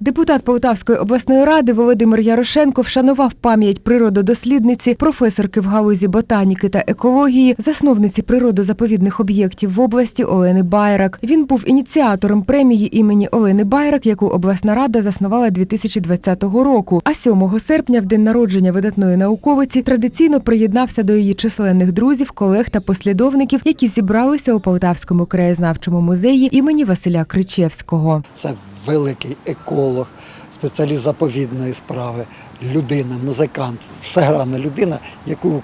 Депутат Полтавської обласної ради Володимир Ярошенко вшанував пам'ять природодослідниці, професорки в галузі ботаніки та екології, засновниці природозаповідних об'єктів в області Олени Байрак. Він був ініціатором премії імені Олени Байрак, яку обласна рада заснувала 2020 року. А 7 серпня, в день народження видатної науковиці, традиційно приєднався до її численних друзів, колег та послідовників, які зібралися у Полтавському краєзнавчому музеї імені Василя Кричевського. Це великий еколог, спеціаліст заповідної справи, людина, музикант, всегранна людина, яку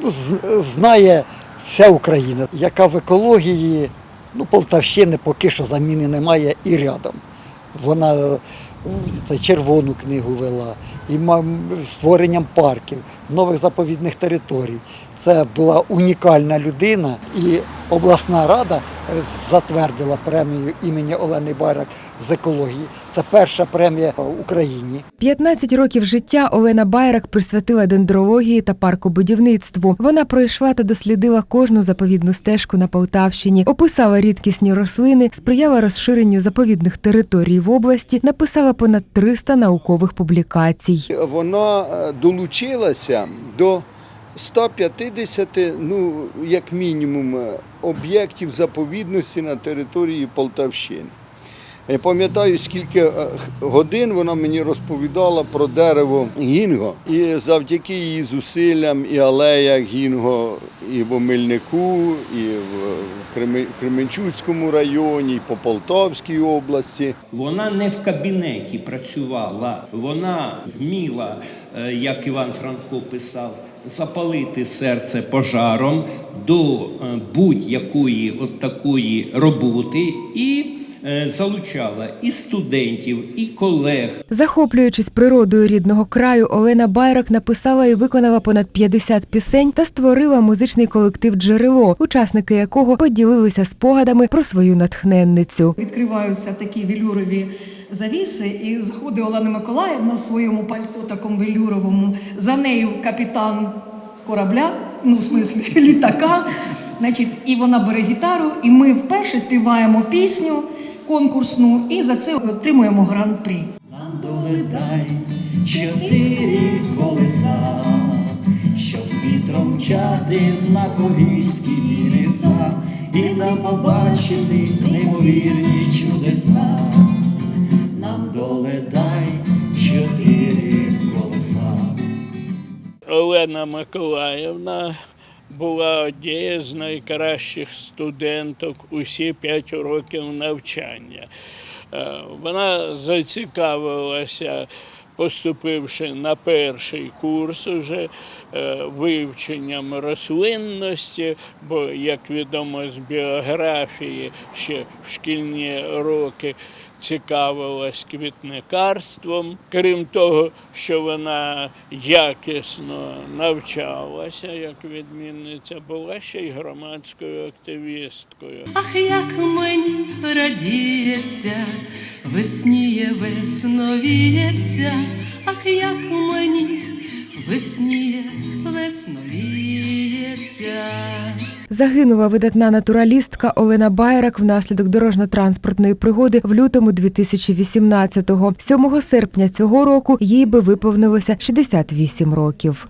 ну, знає вся Україна, яка в екології ну, Полтавщини поки що заміни немає і рядом. Вона е, червону книгу вела, і створенням парків, нових заповідних територій. Це була унікальна людина, і обласна рада затвердила премію імені Олени Байрак з екології. Це перша премія в Україні. 15 років життя Олена Байрак присвятила дендрології та паркобудівництву. Вона пройшла та дослідила кожну заповідну стежку на Полтавщині, описала рідкісні рослини, сприяла розширенню заповідних територій в області, написала понад 300 наукових публікацій. Вона е, долучилася до 150, ну, як мінімум, е, об'єктів заповідності на території Полтавщини. Я пам'ятаю, скільки е, годин вона мені розповідала про дерево гінго. І завдяки її зусиллям і алея гінго і в Омельнику, і в Креме- Кременчуцькому районі, і по Полтавській області. Вона не в кабінеті працювала, вона вміла, е, як Іван Франко писав, запалити серце пожаром до е, будь-якої от такої роботи і залучала і студентів, і колег, Захоплюючись природою рідного краю, Олена Байрак написала і виконала понад 50 пісень та створила музичний колектив Джерело, учасники якого поділилися спогадами про свою натхненницю. Відкриваються такі велюрові завіси, і заходить Олена Миколаївна в своєму пальто такому велюровому. За нею капітан корабля, ну в смислі літака. Значить, і вона бере гітару, і ми вперше співаємо пісню конкурсну, і за це отримуємо гран-прі. Нам долетай чотири колеса, щоб з вітром мчати на коліські ліса, і там побачити неймовірні чудеса. Нам долетай чотири колеса. Олена Миколаївна була однією з найкращих студенток усі п'ять років навчання. Е, Вона зацікавилася, поступивши на перший курс уже е, вивченням рослинності, бо, як відомо з біографії, ще в шкільні роки цікавилась квітникарством. Крім того, що вона якісно навчалася як відмінниця, була ще й громадською активісткою. Ах, як мені радіється, весніє весновіється, ах, як мені весніє весновіється. Загинула видатна натуралістка Олена Байрак внаслідок дорожньо-транспортної пригоди в лютому 2018-го. 7 серпня цього року їй би виповнилося 68 років.